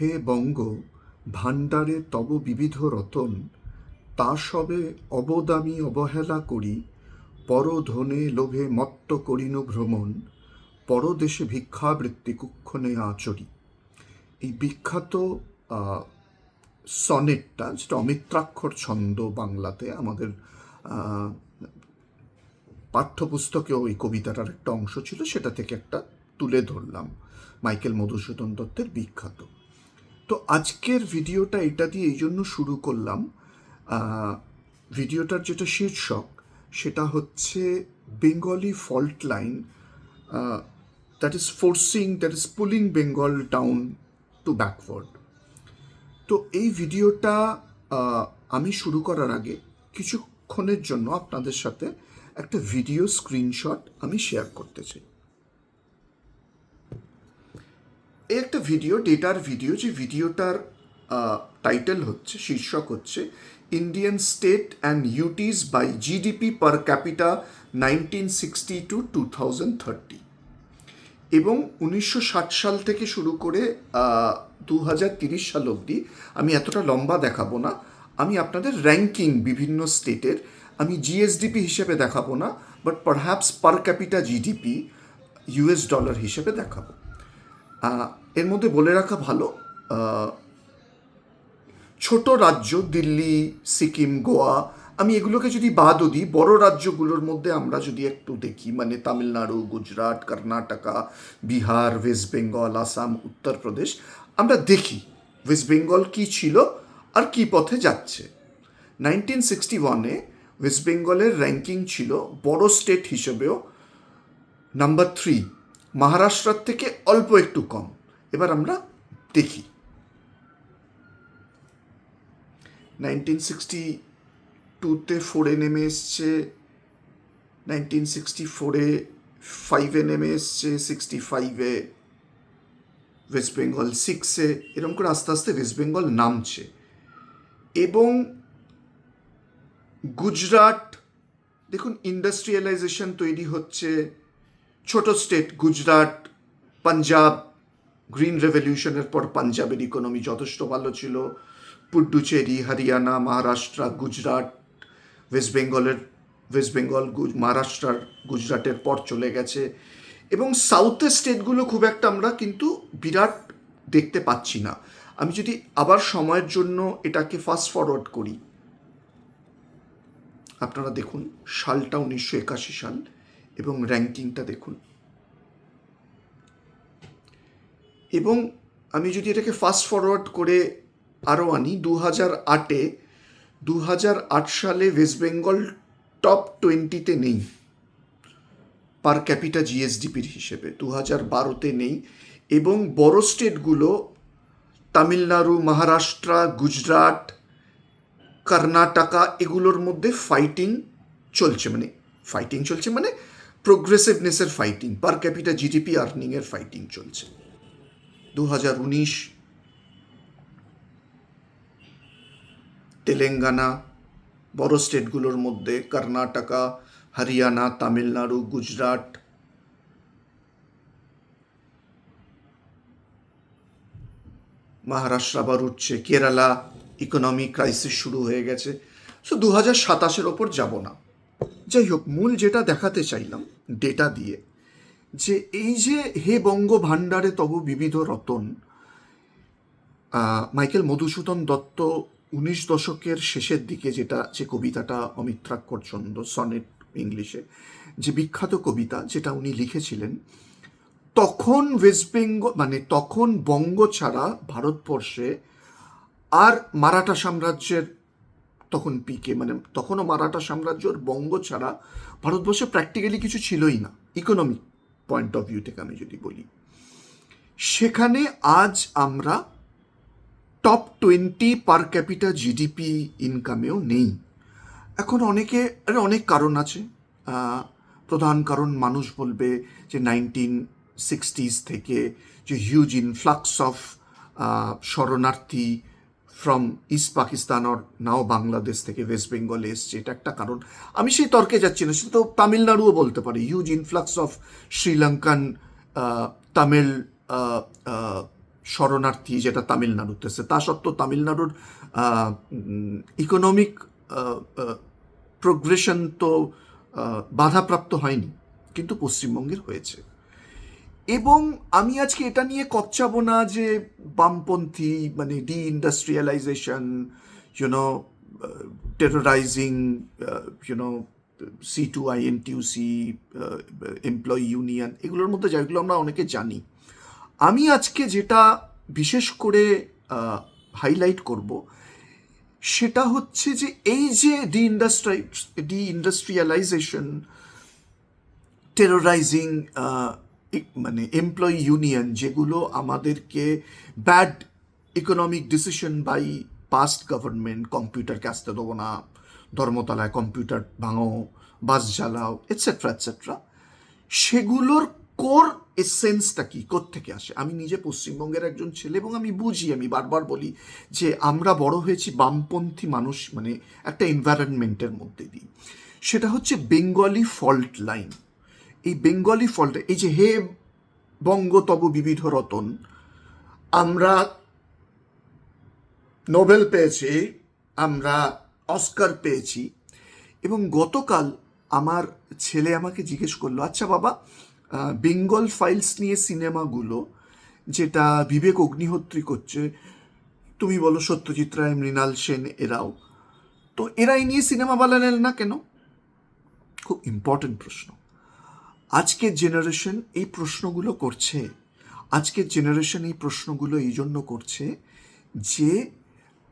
হে বঙ্গ, ভাণ্ডারে তব বিবিধ রতন, তা সবে অবদামি অবহেলা করি, পরধনে লোভে মত্ত করিনু ভ্রমণ, পরদেশে ভিক্ষাবৃত্তি কুক্ষণে আচরি। এই বিখ্যাত সনেটটা, যেটা অমিত্রাক্ষর ছন্দ বাংলাতে আমাদের পাঠ্যপুস্তকেও এই কবিতাটার একটা অংশ ছিল, সেটা থেকে একটা তুলে ধরলাম। মাইকেল মধুসূদন দত্তের বিখ্যাত। আজকের ভিডিওটা এটা দিয়ে এই জন্য শুরু করলাম। ভিডিওটার যেটা শীর্ষক, সেটা হচ্ছে Bengali fault line that is forcing that is pulling Bengal down to backward তো এই ভিডিওটা আমি শুরু করার আগে কিছুক্ষণের জন্য আপনাদের সাথে একটা ভিডিও স্ক্রিনশট আমি শেয়ার করতে চাই এই একটা ভিডিও ডেটার ভিডিও যে ভিডিওটার টাইটেল হচ্ছে, শীর্ষক হচ্ছে Indian state and UTs by GDP per capita nineteen sixty two two thousand thirty এবং উনিশশো ষাট সাল থেকে শুরু করে দু হাজার তিরিশ সাল অবধি, আমি এতটা লম্বা দেখাবো না। আমি আপনাদের র্যাঙ্কিং বিভিন্ন স্টেটের আমি জিএসডিপি হিসেবে দেখাবো না but perhaps per capita GDP US dollar হিসেবে দেখাবো। এর মধ্যে বলে রাখা ভালো ছোট রাজ্য দিল্লি, সিকিম, গোয়া, আমি এগুলোকে যদি বাদও দিই, বড় রাজ্যগুলোর মধ্যে আমরা যদি একটু দেখি মানে তামিলনাড়ু, গুজরাট, কর্ণাটকা, বিহার, ওয়েস্ট বেঙ্গল, আসাম উত্তরপ্রদেশ আমরা দেখি ওয়েস্ট বেঙ্গল কী ছিল আর কী পথে যাচ্ছে। নাইনটিন সিক্সটি ওয়ানে ওয়েস্ট বেঙ্গলের র্যাঙ্কিং ছিল বড় স্টেট হিসেবেও নাম্বার থ্রি, মহারাষ্ট্রার থেকে অল্প একটু কম। এবার আমরা দেখি। নাইনটিন সিক্সটি টুতে ফোরে নেমে এসছে নাইনটিন সিক্সটি ফোরে ফাইভে নেমে এসছে সিক্সটি ফাইভে ওয়েস্ট বেঙ্গল সিক্সে এরকম করে আস্তে আস্তে ওয়েস্ট বেঙ্গল নামছে। এবং গুজরাট, দেখুন ইন্ডাস্ট্রিয়ালাইজেশন তৈরি হচ্ছে, ছোট স্টেট গুজরাট, পাঞ্জাব গ্রিন রেভলিউশনের পর পাঞ্জাবের ইকোনমি যথেষ্ট ভালো ছিল। পুডুচেরি হরিয়ানা মহারাষ্ট্র গুজরাট ওয়েস্ট বেঙ্গলের ওয়েস্ট বেঙ্গল মহারাষ্ট্রার গুজরাটের পর চলে গেছে। এবং সাউথের স্টেটগুলো খুব একটা আমরা কিন্তু বিরাট দেখতে পাচ্ছি না। আমি যদি আবার সময়ের জন্য এটাকে ফাস্ট ফরওয়ার্ড করি। আপনারা দেখুন, সালটা উনিশশো একাশি সাল এবং র্যাঙ্কিংটা দেখুন। এবং আমি যদি এটাকে ফাস্ট ফরওয়ার্ড করে আরও আনি দু হাজার আটে দু হাজার আট সালে ওয়েস্ট বেঙ্গল টপ টোয়েন্টিতে নেই পার ক্যাপিটা জিএসডিপির হিসেবে দু হাজার বারোতে নেই এবং বড় স্টেটগুলো তামিলনাড়ু, মহারাষ্ট্র, গুজরাট, কর্ণাটকা এগুলোর মধ্যে ফাইটিং চলছে মানে ফাইটিং চলছে মানে প্রোগ্রেসিভনেসের ফাইটিং পার ক্যাপিটা জিডিপি আর্নিংয়ের ফাইটিং চলছে। দু হাজার উনিশ। তেলেঙ্গানা, বড় স্টেটগুলোর মধ্যে কর্ণাটকা, হরিয়ানা, তামিলনাড়ু, গুজরাট। মহারাষ্ট্র আবার উঠছে। কেরালা ইকোনমিক ক্রাইসিস শুরু হয়ে গেছে। সো দু হাজার সাতাশের ওপর যাব না। যাই হোক, মূল যেটা দেখাতে চাইলাম ডেটা দিয়ে। যে এই যে হে বঙ্গ ভাণ্ডারে তব বিবিধ রতন মাইকেল মধুসূদন দত্ত উনিশ দশকের শেষের দিকে যেটা, যে কবিতাটা অমিত্রাক্ষর ছন্দ সনেট ইংলিশে, যে বিখ্যাত কবিতা যেটা উনি লিখেছিলেন, তখন ওয়েস্ট বেঙ্গল মানে তখন বঙ্গ ছাড়া ভারতবর্ষে আর মারাঠা সাম্রাজ্যের তখন পিকে মানে তখনও মারাঠা সাম্রাজ্যর বঙ্গ ছাড়া ভারতবর্ষে প্র্যাকটিক্যালি কিছু ছিলই না ইকোনমিক পয়েন্ট অফ ভিউ থেকে আমি যদি বলি। সেখানে আজ আমরা top twenty per capita GDP ইনকামেও নেই। এখন অনেকে, আরে অনেক কারণ আছে। প্রধান কারণ মানুষ বলবে যে নাইনটিন সিক্সটিজ থেকে যে হিউজ ইনফ্লাক্স অফ শরণার্থী from East Pakistan or now Bangladesh থেকে ওয়েস্ট বেঙ্গলে এসছে, এটা একটা কারণ। আমি সেই তর্কে যাচ্ছি না, সেটা তো তামিলনাড়ুও বলতে পারে। Huge influx of Sri Lankan Tamil শরণার্থী যেটা তামিলনাড়ুতে আছে। তা সত্ত্বেও তামিলনাড়ুর ইকোনমিক প্রোগ্রেশন তো বাধাপ্রাপ্ত হয়নি, কিন্তু পশ্চিমবঙ্গের হয়েছে। এবং আমি আজকে এটা নিয়ে কচ্চাবো না যে বামপন্থী মানে deindustrialisation you know terrorising you know CITU INTUC employee union এগুলোর মধ্যে যেগুলো আমরা অনেকে জানি। আমি আজকে যেটা বিশেষ করে হাইলাইট করব, সেটা হচ্ছে যে এই যে ডি ইন্ডাস্ট্রি ডি ইন্ডাস্ট্রিয়ালাইজেশন টেরোরাইজিং মানে এমপ্লয়ি ইউনিয়ন যেগুলো আমাদেরকে bad economic decision by past government কম্পিউটারকে আসতে দেবো না, ধর্মতলায় কম্পিউটার ভাঙো বাস জ্বালাও এটসেট্রা এটসেট্রা সেগুলোর কোর এসেন্সটা কি? থেকে আসে? আমি নিজে পশ্চিমবঙ্গের একজন ছেলে এবং আমি বুঝি, আমি বারবার বলি যে আমরা বড় হয়েছি বামপন্থী মানুষ মানে একটা এনভায়রনমেন্টের মধ্যে দিই সেটা হচ্ছে বেঙ্গলি ফল্ট লাইন এই বেঙ্গলি ফল্ট, এই যে হে বঙ্গতব বিবিধ রতন, আমরা নোবেল পেয়েছি, আমরা অস্কার পেয়েছি এবং গতকাল আমার ছেলে আমাকে জিজ্ঞেস করল আচ্ছা বাবা বেঙ্গল ফাইলস নিয়ে সিনেমাগুলো, যেটা বিবেক অগ্নিহোত্রী করছে, তুমি বলো সত্যজিৎ রায়, মৃণাল সেন, এরাও, তো এরাই নিয়ে সিনেমা বানালেন না কেন? খুব ইম্পর্টেন্ট প্রশ্ন। আজকের জেনারেশন এই প্রশ্নগুলো করছে। আজকের জেনারেশন এই প্রশ্নগুলো এই জন্য করছে যে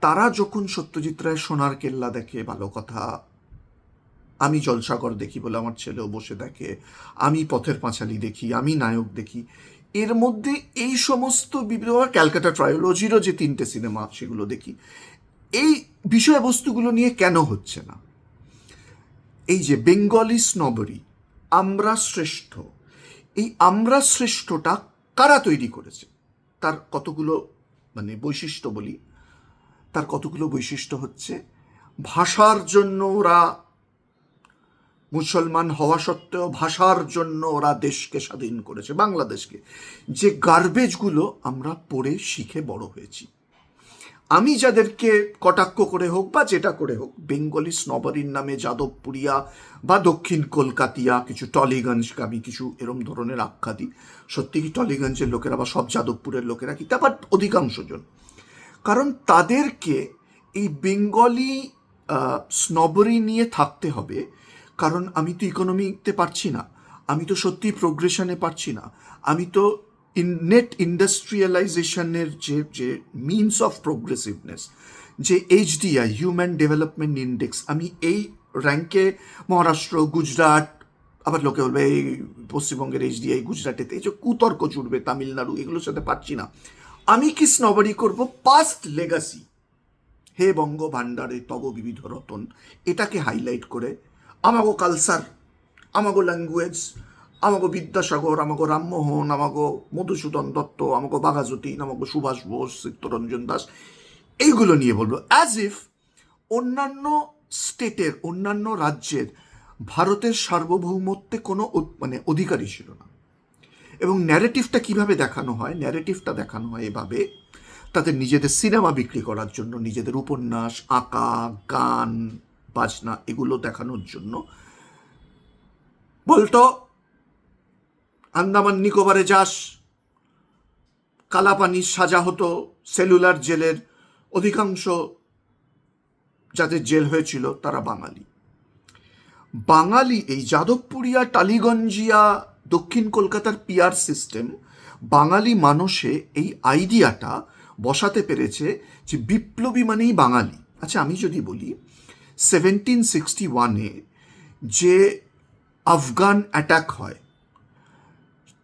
তারা যখন সত্যজিৎ রায় সোনার কেল্লা দেখে ভালো কথা, আমি জলসাগর দেখি বলে আমার ছেলেও বসে দেখে আমি পথের পাঁচালি দেখি, আমি নায়ক দেখি, এর মধ্যে এই সমস্ত বিভিন্ন ক্যালকাটা ট্রায়োলজিরও যে তিনটে সিনেমা সেগুলো দেখি, এই বিষয়বস্তুগুলো নিয়ে কেন হচ্ছে না? এই যে বেঙ্গলি স্নবরি আমরা শ্রেষ্ঠ। এই আমরা শ্রেষ্ঠটা কারা তৈরি করেছে? তার কতগুলো মানে বৈশিষ্ট্য বলি। তার কতগুলো বৈশিষ্ট্য হচ্ছে, ভাষার জন্য ওরা মুসলমান হওয়া সত্ত্বেও ভাষার জন্য ওরা দেশকে স্বাধীন করেছে, বাংলাদেশকে। যে গার্বেজগুলো আমরা পড়ে শিখে বড় হয়েছি। আমি যাদেরকে কটাক্ষ করে হোক বা যেটা করে হোক, বেঙ্গলি স্নবরির নামে যাদবপুরিয়া বা দক্ষিণ কলকাতিয়া, কিছু টলিগঞ্জগামী কিছু এরম ধরনের আখ্যা দিই। সত্যি কি টলিগঞ্জের লোকেরা বা সব যাদবপুরের লোকেরা কি তা? বাট অধিকাংশ জন। কারণ তাদেরকে এই বেঙ্গলি স্নবরি নিয়ে থাকতে হবে, কারণ আমি তো ইকোনমিতে পারছি না। আমি তো সত্যি প্রোগ্রেশনে পারছি না। আমি তো ইন নেট ইন্ডাস্ট্রিয়ালাইজেশনের যে যে মিনস অফ প্রোগ্রেসিভনেস যে এইচডিআই হিউম্যান ডেভেলপমেন্ট ইন্ডেক্স আমি এই র্যাঙ্কে মহারাষ্ট্র গুজরাট আবার লোকে বলবে এই পশ্চিমবঙ্গের এইচডিআই গুজরাটেতে এই যে কুতর্ক জুড়বে তামিলনাড়ু, এগুলোর সাথে পারছি না। আমি কি স্নবরি করব? পাস্ট লেগাসি হে বঙ্গ ভাণ্ডারে তব বিবিধ রতন, এটাকে হাইলাইট করে, আমাগো কালচার আমাগো ল্যাঙ্গুয়েজ আমাগো বিদ্যাসাগর, আমাগো রামমোহন, আমাগো মধুসূদন দত্ত, আমাগো বাঘাযতীন আমাগো সুভাষ বোস, চিত্তরঞ্জন দাস, এইগুলো নিয়ে বলব। অ্যাজ ইফ অন্যান্য স্টেটের, অন্যান্য রাজ্যের ভারতের সার্বভৌমত্বে কোনো মানে অধিকারী ছিল না। এবং ন্যারেটিভটা কীভাবে দেখানো হয় ন্যারেটিভটা দেখানো হয় এভাবে, তাদের নিজেদের সিনেমা বিক্রি করার জন্য, নিজেদের উপন্যাস, আঁকা, গান, বাজনা, এগুলো দেখানোর জন্য বলতো আন্দামান নিকোবরে যাস। কালাপানির সাজা হতো সেলুলার জেলের অধিকাংশ যাদের জেল হয়েছিল তারা বাঙালি। বাঙালি এই যাদবপুরিয়া, টালিগঞ্জিয়া, দক্ষিণ কলকাতার পিয়ার সিস্টেম বাঙালি মানুষে এই আইডিয়াটা বসাতে পেরেছে যে বিপ্লবী মানেই বাঙালি। আচ্ছা আমি যদি বলি সেভেন্টিন সিক্সটি ওয়ানে যে আফগান অ্যাটাক হয়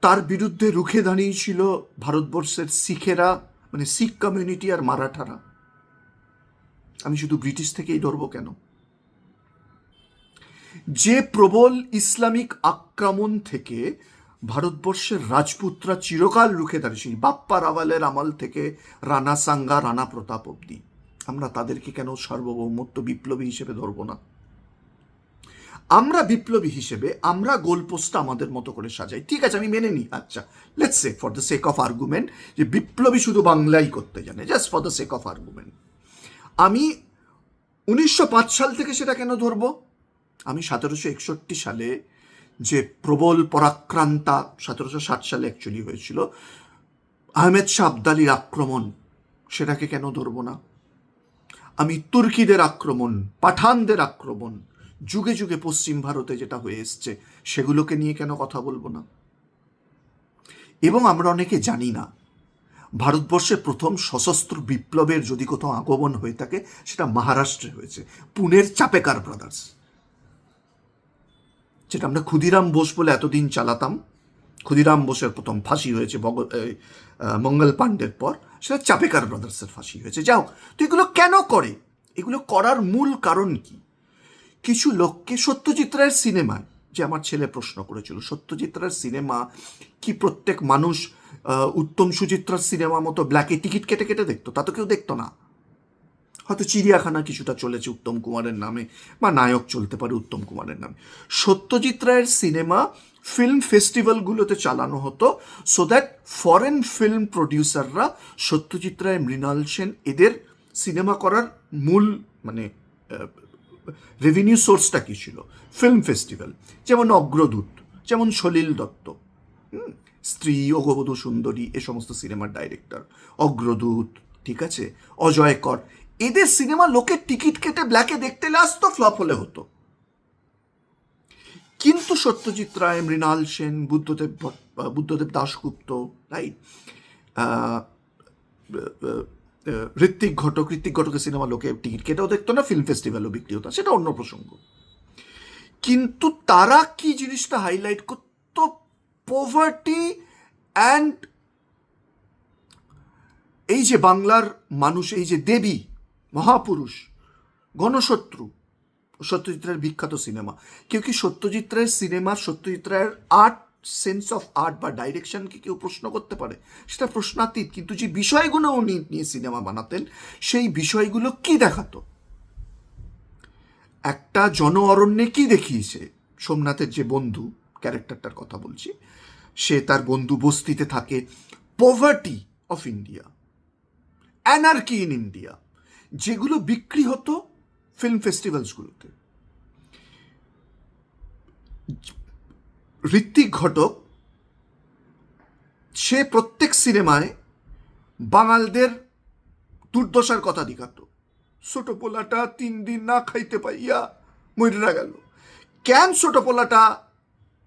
তার বিরুদ্ধে রুখে দাঁড়িয়েছিল ভারতবর্ষের শিখেরা মানে শিখ কমিউনিটি আর মারাঠারা। আমি শুধু ব্রিটিশ থেকেই ধরবো কেন? যে প্রবল ইসলামিক আক্রমণ থেকে ভারতবর্ষের রাজপুতরা চিরকাল রুখে দাঁড়িয়েছিল, বাপ্পা রাওয়ালের আমল থেকে রানা সাঙ্গা, রানা প্রতাপ অব্দি আমরা তাদেরকে কেন সার্বভৌমত্ব বিপ্লবী হিসেবে ধরবো না? আমরা বিপ্লবী হিসেবে আমরা গোলপোস্টটা আমাদের মতো করে সাজাই। ঠিক আছে, আমি মেনে নিই আচ্ছা let's say for the sake of argument যে বিপ্লবী শুধু বাংলাই করতে জানে just for the sake of argument আমি উনিশশো পাঁচ সাল থেকে সেটা কেন ধরবো? আমি সতেরোশো একষট্টি সালে যে প্রবল পরাক্রান্তা সতেরোশো ষাট সালে অ্যাকচুয়ালি হয়েছিল, আহমেদ শাহ আবদালির আক্রমণ, সেটাকে কেন ধরবো না? আমি তুর্কিদের আক্রমণ, পাঠানদের আক্রমণ যুগে যুগে পশ্চিম ভারতে যেটা হয়ে এসছে, সেগুলোকে নিয়ে কেন কথা বলব না? এবং আমরা অনেকে জানি না, ভারতবর্ষে প্রথম সশস্ত্র বিপ্লবের যদি কোথাও আগমন হয়ে থাকে, সেটা মহারাষ্ট্রে হয়েছে, পুনের চাপেকার ব্রাদার্স যেটা আমরা ক্ষুদিরাম বোস বলে এতদিন চালাতাম, ক্ষুদিরাম বোসের প্রথম ফাঁসি হয়েছে মঙ্গল পাণ্ডের পর, সেটা চাপেকার ব্রাদার্সের ফাঁসি হয়েছে। যাও তো এগুলো কেন করে? এগুলো করার মূল কারণ কি? কিছু লোককে সত্যজিৎ রায়ের সিনেমায়, যে আমার ছেলে প্রশ্ন করেছিল, সত্যজিৎ রায়ের সিনেমা কি প্রত্যেক মানুষ উত্তম সুচিত্রার সিনেমা মতো ব্ল্যাকে টিকিট কেটে কেটে দেখতো? তা তো কেউ দেখতো না। হয়তো চিড়িয়াখানা কিছুটা চলেছে উত্তম কুমারের নামে, বা নায়ক চলতে পারে উত্তম কুমারের নামে। সত্যজিৎ রায়ের সিনেমা ফিল্ম ফেস্টিভ্যালগুলোতে চালানো হতো সো দ্যাট ফরেন ফিল্ম প্রডিউসাররা সত্যজিৎ রায়, মৃণাল সেন, এদের সিনেমা করার মূল মানে রেভিনিউ সোর্সটা কী ছিল? ফিল্ম ফেস্টিভ্যাল যেমন অগ্রদূত, যেমন সলিল দত্ত। স্ত্রী, অগবধূ, সুন্দরী, এ সমস্ত সিনেমার ডাইরেক্টর অগ্রদূত, ঠিক আছে? অজয় কর। এদের সিনেমা লোকের টিকিট কেটে ব্ল্যাকে দেখতে আসতো ফ্লপ হলে হতো। কিন্তু সত্যজিৎ রায়, মৃণাল সেন, বুদ্ধদেব বুদ্ধদেব দাশগুপ্ত রাইট ঋত্বিক ঘটক ঋত্বিক ঘটকের সিনেমা লোকে টিকিট কেটেও দেখতো না ফিল্ম ফেস্টিভ্যালও বিক্রি হতো, সেটা অন্য প্রসঙ্গ। কিন্তু তারা কি জিনিসটা হাইলাইট করতো? পোভার্টি অ্যান্ড এই যে বাংলার মানুষ, এই যে দেবী, মহাপুরুষ, গণশত্রু, সত্যজিৎ রায়ের বিখ্যাত সিনেমা। কেউ কি সত্যজিৎ রায়ের সিনেমার, সত্যজিৎ রায়ের আর্ট সেন্স অফ আর্ট বা ডাইরেকশনকে কেউ প্রশ্ন করতে পারে, সেটা প্রশ্নাতীত। কিন্তু যে বিষয়গুলো উনি নিয়ে সিনেমা বানাতেন, সেই বিষয়গুলো কি দেখাতো? একটা জন অরণ্যে কি দেখিয়েছে? সোমনাথের যে বন্ধু, ক্যারেক্টারটার কথা বলছি, সে তার বন্ধু বস্তিতে থাকে poverty of India anarchy in India যেগুলো বিক্রি হতো ফিল্ম ফেস্টিভ্যালসগুলোতে ঋত্বিক ঘটক সে প্রত্যেক সিনেমায় বাঙালদের দুর্দশার কথা দেখাতো। ছোট পোলাটা তিন দিন না খাইতে পাইয়া মরিরা গেল। কেন ছোট পোলাটা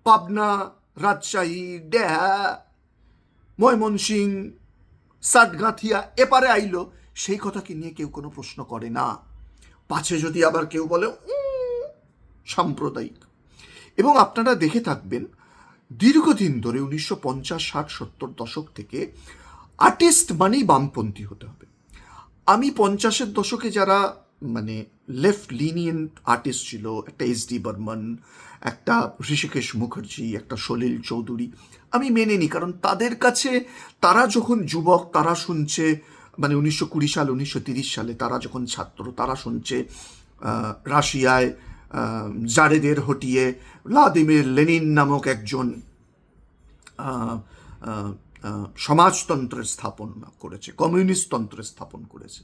পাবনা রাজশাহী ডেহা ময়মনসিং সাটগাঁথিয়া এপারে আইল সেই কথাকে নিয়ে কেউ কোনো প্রশ্ন করে না? পাছে যদি আবার কেউ বলে "উম, সাম্প্রদায়িক। এবং আপনারা দেখে থাকবেন, দীর্ঘদিন ধরে উনিশশো পঞ্চাশ, ষাট, সত্তর দশক থেকে আর্টিস্ট মানেই বামপন্থী হতে হবে। আমি পঞ্চাশের দশকে যারা মানে লেফট লিনিয়েন্ট আর্টিস্ট ছিল, একটা এস ডি বর্মন একটা ঋষিকেশ মুখার্জি, একটা সলিল চৌধুরী, আমি মেনে নিই। কারণ তাদের কাছে তারা যখন যুবক, তারা শুনছে মানে উনিশশো কুড়ি সাল, উনিশশো তিরিশ সালে তারা যখন ছাত্র, তারা শুনছে রাশিয়ায় জারেদের হটিয়ে ভ্লাদিমির লেনিন নামক একজন সমাজতন্ত্রের স্থাপন করেছে, কমিউনিস্ট তন্ত্রের স্থাপন করেছে।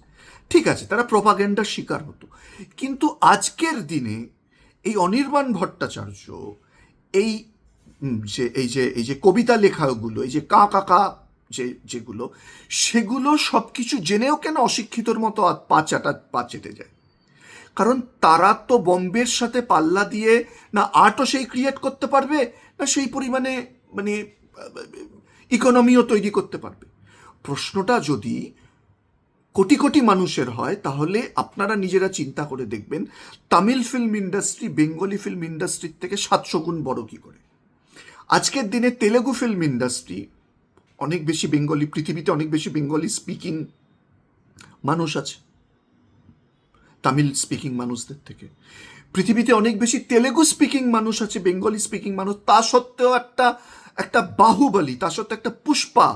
ঠিক আছে, তারা প্রপাগেন্ডার শিকার হতো। কিন্তু আজকের দিনে এই অনির্বাণ ভট্টাচার্য, এই যে এই যে এই যে কবিতা লেখাগুলো, এই যে কা কাকা যে, যেগুলো, সেগুলো সব কিছু জেনেও কেন অশিক্ষিতর মতো পা চাটা, পা চেটে যায়? কারণ তারা তো বম্বের সাথে পাল্লা দিয়ে না আর্টও সেই ক্রিয়েট করতে পারবে, না সেই পরিমাণে মানে ইকোনমিও তৈরি করতে পারবে। প্রশ্নটা যদি কোটি কোটি মানুষের হয়, তাহলে আপনারা নিজেরা চিন্তা করে দেখবেন, Tamil film industry Bengali film ইন্ডাস্ট্রির থেকে সাতশো গুণ বড় কী করে? আজকের দিনে তেলেগু ফিল্ম ইন্ডাস্ট্রি অনেক বেশি বেঙ্গলি, পৃথিবীতে অনেক বেশি বেঙ্গলি স্পিকিং মানুষ আছে। তামিল স্পিকিং মানুষদের থেকে। পৃথিবীতে অনেক বেশি তেলেগু স্পিকিং মানুষ আছে, বেঙ্গলি স্পিকিং মানুষ, তা সত্ত্বেও একটা একটা বাহুবলী, তা সত্ত্বেও একটা পুষ্পা,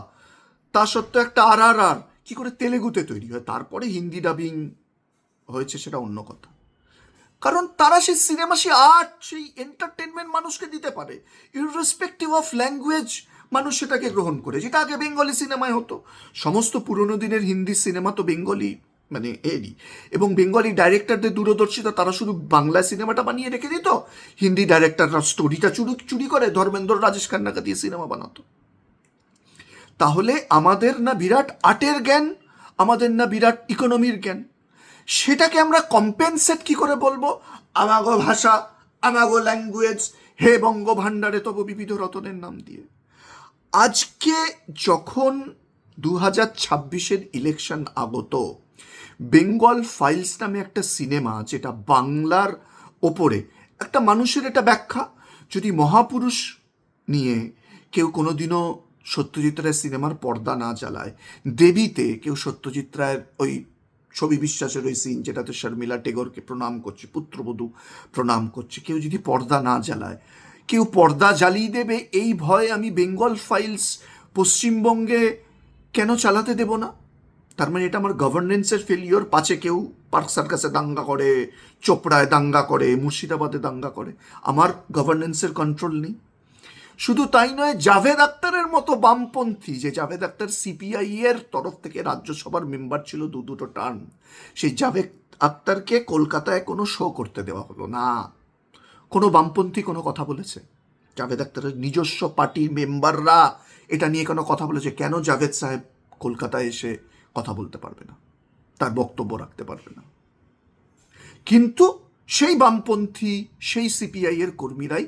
তা সত্ত্বেও একটা আর আর আর কী করে তেলেগুতে তৈরি হয়? তারপরে হিন্দি ডাবিং হয়েছে সেটা অন্য কথা। কারণ তারা সেই সিনেমা, সেই আর্ট সেই এন্টারটেনমেন্ট মানুষকে দিতে পারে। ইররেসপেক্টিভ অফ ল্যাঙ্গুয়েজ মানুষ সেটাকে গ্রহণ করে, যেটা আগে বেঙ্গলি সিনেমায় হতো। সমস্ত পুরনো দিনের হিন্দি সিনেমা তো বেঙ্গলি মানে এরই। এবং বেঙ্গলি ডাইরেক্টরদের দূরদর্শিতা, তারা শুধু বাংলা সিনেমাটা বানিয়ে রেখে দিত? হিন্দি ডাইরেক্টররা স্টোরিটা চুরি চুরি করে ধর্মেন্দ্র, রাজেশ খান্নাকে দিয়ে সিনেমা বানাতো। তাহলে আমাদের না বিরাট আর্টের জ্ঞান, আমাদের না বিরাট ইকোনমির জ্ঞান? সেটাকে আমরা কম্পেনসেট কি করে বলব? আমাগো ভাষা, আমাগো ল্যাঙ্গুয়েজ হে বঙ্গ ভাণ্ডারে তব বিবিধ রতনের নাম দিয়ে। আজকে যখন দু হাজার ছাব্বিশের ইলেকশন আগত বেঙ্গল ফাইলস নামে একটা সিনেমা যেটা বাংলার ওপরে একটা মানুষের এটা ব্যাখ্যা। যদি মহাপুরুষ নিয়ে কেউ কোনোদিনও সত্যজিৎ রায়ের সিনেমার পর্দা না চালায় দেবীতে কেউ সত্যজিৎ রায়ের ওই ছবি বিশ্বাসের ওই সিন যেটাতে শর্মিলা টেগরকে প্রণাম করছে, পুত্রবধূ প্রণাম করছে, কেউ যদি পর্দা না জ্বালায়, কেউ পর্দা জ্বালিয়ে দেবে, এই ভয়ে আমি বেঙ্গল ফাইলস পশ্চিমবঙ্গে কেন চালাতে দেব না? তার মানে এটা আমার গভর্নেন্সের ফেলিওর পাছে কেউ পার্ক সার্কাসে দাঙ্গা করে, চোপড়ায় দাঙ্গা করে, মুর্শিদাবাদে দাঙ্গা করে। আমার গভর্নেন্সের কন্ট্রোল নেই। শুধু তাই নয়, জাভেদ আক্তারের মতো বামপন্থী, যে জাভেদ আক্তার সিপিআই এর তরফ থেকে রাজ্যসভার মেম্বার ছিল দু দুটো টার্ম সেই জাভেদ আক্তারকে কলকাতায় কোনো শো করতে দেওয়া হলো না। কোনো বামপন্থী কোনো কথা বলেছে? জাভেদ আক্তারের নিজস্ব পার্টির মেম্বাররা এটা নিয়ে কোনো কথা বলেছে? কেন জাভেদ সাহেব কলকাতায় এসে কথা বলতে পারবে না, তার বক্তব্য রাখতে পারবে না। কিন্তু সেই বামপন্থী, সেই সিপিআই এর কর্মীরাই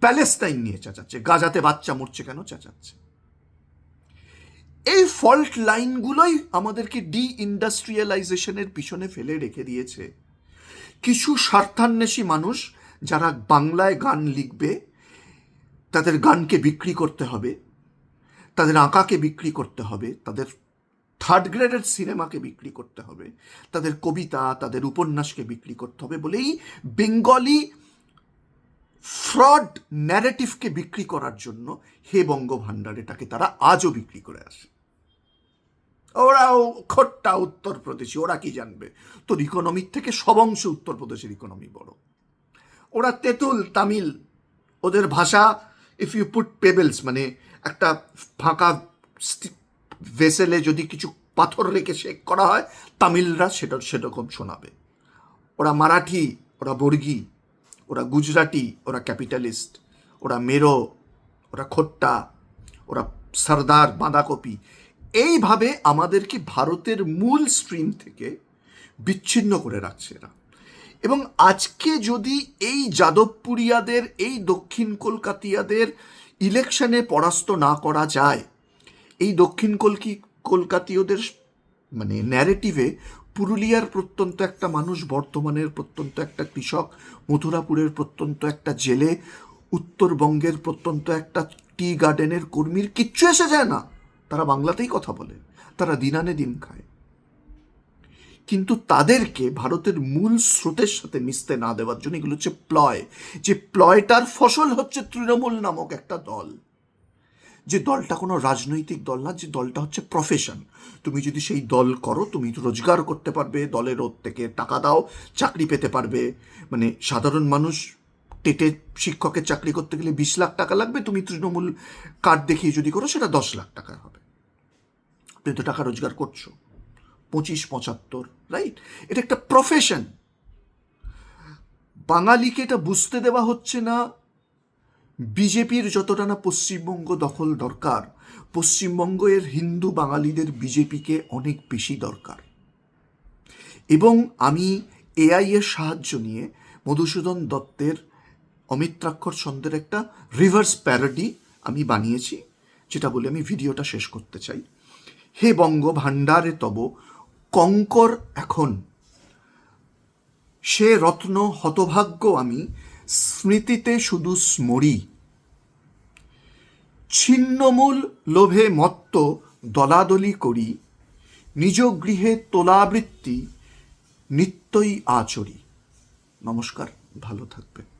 প্যালেস্টাইন নিয়ে চেঁচাচ্ছে, গাজাতে বাচ্চা মরছে কেন চেঁচাচ্ছে। এই ফল্ট লাইনগুলোই আমাদেরকে ডি ইন্ডাস্ট্রিয়ালাইজেশনের পিছনে ফেলে রেখে দিয়েছে। কিছু স্বার্থান্বেষী মানুষ যারা বাংলায় গান লিখবে, তাদের গানকে বিক্রি করতে হবে, তাদের আঁকাকে বিক্রি করতে হবে, তাদের থার্ড গ্রেডের সিনেমাকে বিক্রি করতে হবে, তাদের কবিতা, তাদের উপন্যাসকে বিক্রি করতে হবে বলেই বেঙ্গলি ফ্রড ন্যারেটিভকে বিক্রি করার জন্য হে বঙ্গ ভাণ্ডার এটাকে তারা আজও বিক্রি করে আসে। ওরাও খোট্টা উত্তরপ্রদেশী, ওরা কি জানবে? তোর ইকোনমির থেকে সব অংশে উত্তরপ্রদেশের ইকোনমি বড়। ওরা তেঁতুল, তামিল, ওদের ভাষা ইফ ইউ পুট পেবেলস মানে একটা ফাঁকা ভেসেলে যদি কিছু পাথর রেখে শেক করা হয়, তামিলরা সেটা সেরকম শোনাবে। ওরা মারাঠি, ওরা বর্গী, ওরা গুজরাটি, ওরা ক্যাপিটালিস্ট, ওরা মেরো, ওরা খোট্টা, ওরা সর্দার বাঁধাকপি। এইভাবে আমাদেরকে ভারতের মূল স্ট্রিম থেকে বিচ্ছিন্ন করে রাখছে এরা। এবং আজকে যদি এই যাদবপুরিয়াদের, এই দক্ষিণ কলকাতিয়াদের ইলেকশনে পরাস্ত না করা যায় এই দক্ষিণ কলকি, কলকাতীয়দের মানে ন্যারেটিভে পুরুলিয়ার প্রত্যন্ত একটা মানুষ, বর্তমানের প্রত্যন্ত একটা কৃষক, মথুরাপুরের প্রত্যন্ত একটা জেলে, উত্তরবঙ্গের প্রত্যন্ত একটা টি গার্ডেনের কর্মীর কিচ্ছু এসে যায় না। তারা বাংলাতেই কথা বলে, তারা দিন আনে দিন খায়। কিন্তু তাদেরকে ভারতের মূল স্রোতের সাথে মিশতে না দেওয়ার জন্য এগুলো হচ্ছে প্লয়। যে প্লয়টার ফসল হচ্ছে তৃণমূল নামক একটা দল। যে দলটা কোনো রাজনৈতিক দল না, যে দলটা হচ্ছে প্রফেশন তুমি যদি সেই দল করো, তুমি রোজগার করতে পারবে, দলের ওর থেকে টাকা দাও, চাকরি পেতে পারবে। মানে সাধারণ মানুষ টেটে শিক্ষকের চাকরি করতে গেলে বিশ লাখ টাকা লাগবে, তুমি তৃণমূল কার্ড দেখিয়ে যদি করো, সেটা দশ লাখ টাকা হবে। তুমি তো টাকা রোজগার করছ। পঁচিশ, পঁচাত্তর রাইট এটা একটা প্রফেশন বাঙালিকে এটা বুঝতে দেওয়া হচ্ছে না বিজেপির যতটা না পশ্চিমবঙ্গ দখল দরকার, পশ্চিমবঙ্গের হিন্দু বাঙালিদের বিজেপিকে অনেক বেশি দরকার। এবং আমি এআই এর সাহায্য নিয়ে মধুসূদন দত্তের অমিত্রাক্ষর ছন্দের একটা রিভার্স প্যারডি আমি বানিয়েছি, যেটা বলে আমি ভিডিওটা শেষ করতে চাই। হে বঙ্গ ভাণ্ডারে তব, কঙ্কর এখন। সে রত্ন হতভাগ্য আমি স্মৃতিতে শুধু স্মরি। ছিন্নমূল লোভে মত্ত দলাদলি করি, নিজ গৃহে তোলাবৃত্তি নিত্যই আচরি। নমস্কার, ভালো থাকবে